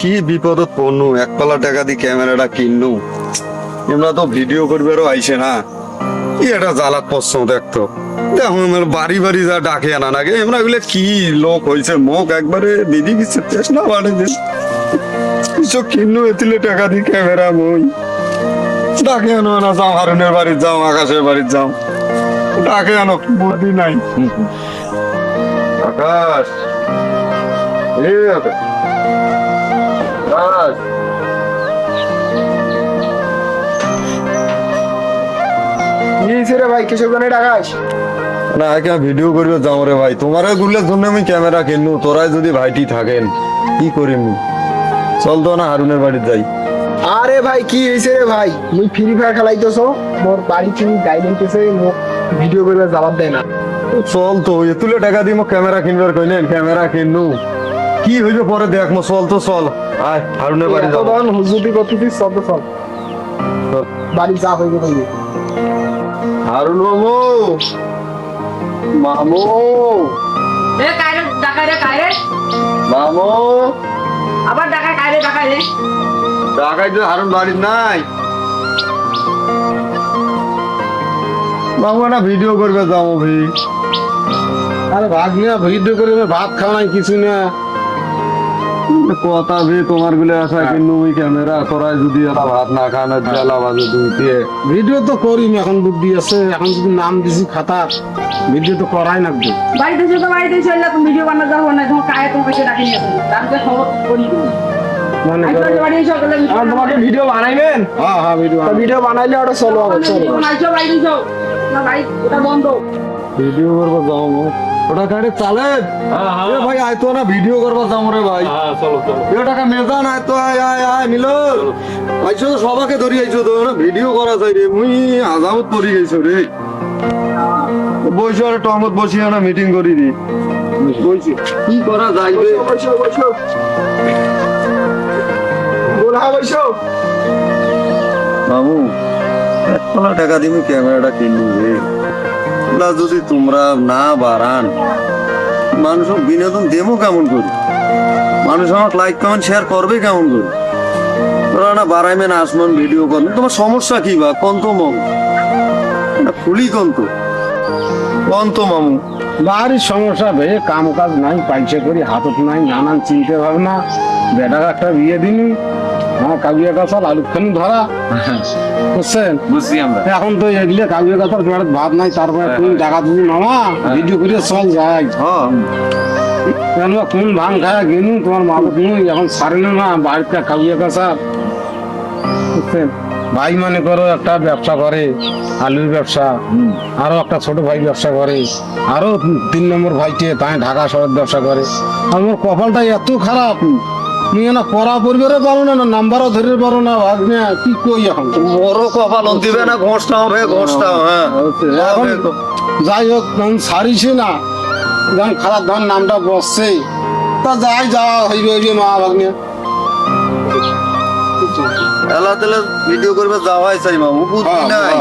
কি বিপদত পড়নু? এক পালা টাকা দিয়ে ক্যামেরাটা কিননু। এমরা তো ভিডিও করবারও আইসে না। কি এটা জ্বালাত পছন্দ দেখতো। দেখো, আমার বাড়ি বাড়ি যা ডাকে আনা নাগে এমরা এগুলো কি লোক হয়েছে মুখ একবারে দিদি কিছু চেষ্টা বাড়ে দিন কিছু কিনু এতিলে টাকা দিয়ে ক্যামেরা মই। ডাকে আনো না যাও, হারুনের বাড়ি যাও, আকাশের বাড়ি যাও। ডাকে আনো বুদ্ধি নাই। আকাশ। এ আকাশ। রে ভাই কিসব জন্য ডাকাস না একা ভিডিও করবে যাও রে ভাই। তোমারে গুলের জন্য আমি ক্যামেরা কিনু তোরাই যদি ভাইটি থাকেন কি করিম? চল তো না হারুনের বাড়ি যাই। আরে ভাই কি হয়েছে রে ভাই? মুই ফ্রি ফায়ার খেলাইতেছো মোর বাড়ি তুমি গাইডেন্টেছে মোক ভিডিও করবে জবাব দেয় না। চল তো এতুলে টাকা দিয়ে মোক ক্যামেরা কিনবার কইলেন ক্যামেরা কিনু কি হইবে পরে দেখ মো চল তো চল। আয় হারুনের বাড়ি যাব। তখন হুজুরি করতেছিস সব তো চল। বাড়ি যা হইবে হইবে। হারুন মামু। মামু। এ কায়রে ডাকাই রে কায়রে মামু। আবার ডাকাই কায়রে ডাকাই রে। ঢাকায় তো হারুন বাড়ি নাই। মামু একটা ভিডিও করবে যাও ভি আরে ভাগ নিয়ে ভিডিও করে ভাত খাওয়াই কিছু না। কথা ভি তোমারগুলো আসা কিন্তু ওই ক্যামেরা তোরাই যদি এলা ভাত না খান জ্বালা বাজে দুইতে ভিডিও তো করিম এখন বুদ্ধি আছে এখন যদি নাম দিছি খাতার ভিডিও তো করাই লাগবে। বাড়িতে এসে তো বাড়িতে এসে এলে তুমি ভিডিও বানা যাব না তোমার কায়ে তোমাকে সে ডাকি নিয়ে আসবে তারপরে খবর করি। মানে ভিডিও বানাইবেন? হ্যাঁ হ্যাঁ ভিডিও ভিডিও বানাইলে ওটা চলো চলো। বাড়ি না ওটা বন্ধ। ভিডিও করব যাও মো ওটা গাড়ি চালে? এ ভাই আয় তো না ভিডিও করব যাও রে ভাই। এ টাকা মেজান আয় তো আয় আয় আয় মিল আইছো তো সবাকে ধরি আইছো তো না? ভিডিও করা চাই রে। মুই আজাবত পড়ি গেছো রে। বসে আর টমত বসিয়ে না মিটিং করি বলছি কি করা যায় রে? বসো বসো গোলা বসো মামু এক পালা টাকা দিবি ক্যামেরাটা কিনবি রে। না, যদি তোমরা না বাড়ান, মানুষ বিনোদন দেবো কেমন করি? মানুষ আমার লাইক কমেন্ট শেয়ার করবে কেমন করে? তোরা না বাড়াইবেন আসমান ভিডিও করবেন তোমার সমস্যা কি বা? কন্ত মামু। খুলি কন্ত। কন্ত মামু, বাড়ির সমস্যা বে কাম কাজ নাই, পাইছে করি, হাতত নাই, নানান চিন্তা ভাবনা। বেটার একটা বিয়ে দিনি। আমার কাবিয়া গাছাল আলু খানি ধরা। বুঝছেন? বুঝছি আমরা। এখন তো এগুলো গাছাল পেড়াত ভাত নাই তারপরে তুমি টাকা তুমি মামা ভিডিও করে চল যাই। হ্যাঁ কেন কোন ভাঙ খায়া গেনু তোমার মা নই এখন সারে না বাড়িতে কাবিয়া গাছাল বুঝছেন? ভাই মানে করো একটা ব্যবসা করে আলুর ব্যবসা আরও একটা ছোট ভাই ব্যবসা করে আরও তিন নম্বর ভাইকে তাই ঢাকা শহর ব্যবসা করে। আমার কপালটা এত খারাপ তুমি না পড়া পরিবারে পারো না না নাম্বারও ধরে পারো না ভাগ না কি কই এখন? বড় কপাল দিবে না ঘোষটাও রে ঘোষটাও হ্যাঁ। যাই হোক সারিছে না। খারাপ ধান নামটা বসছে। তা যাই যাওয়া হইবে হইবে মা ভাগ্নে। এলা তেলে ভিডিও করবে যাওয়াই চাই মামু বুদ্ধি নাই।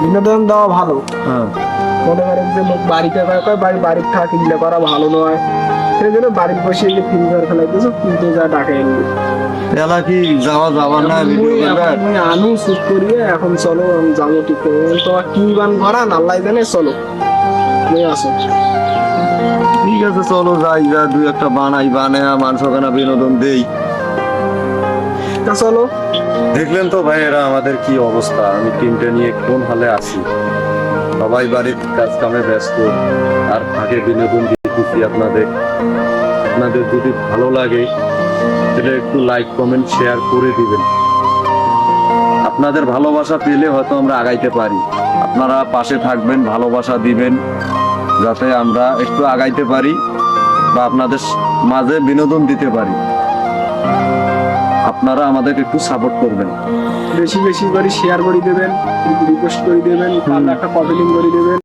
বিনোদন দেওয়া ভালো। হ্যাঁ। মনে করেন যে বাড়িতে বাড়ি থাকি করা ভালো নয়। সেই জন্য বাড়ির বসে যে ফিল্ম খেলাইতেছো কিন্তু যা ডাকে এনে। এলা কি যাওয়া যাবার না ভিডিও করবে আমি শুট করিয়ে এখন চলো যাব ঠিক তোমার কি বান করা আল্লাহ জানে চলো। নিয়ে আসো। ঠিক আছে চলো যাই যা দুই একটা বানাই বানায় মাংস খানা বিনোদন দেই। তা চলো। দেখলেন তো ভাই এরা আমাদের কি অবস্থা? আমি টিমটা নিয়ে কোন হালে আছি? সবাই বাড়ির কাজ কামে ব্যস্ত আর ফাঁকে বিনোদন দিতেছি আপনাদের। আপনাদের যদি ভালো লাগে সেটা একটু লাইক কমেন্ট শেয়ার করে দিবেন। আপনাদের ভালোবাসা পেলে হয়তো আমরা আগাইতে পারি। আপনারা পাশে থাকবেন ভালোবাসা দিবেন যাতে আমরা একটু আগাইতে পারি বা আপনাদের মাঝে বিনোদন দিতে পারি। আপনারা আমাদেরকে একটু সাপোর্ট করবেন। বেশি বেশি করে শেয়ার করে দেবেন রিকোয়েস্ট করে দেবেন একটা কমেন্টিং করে দেবেন।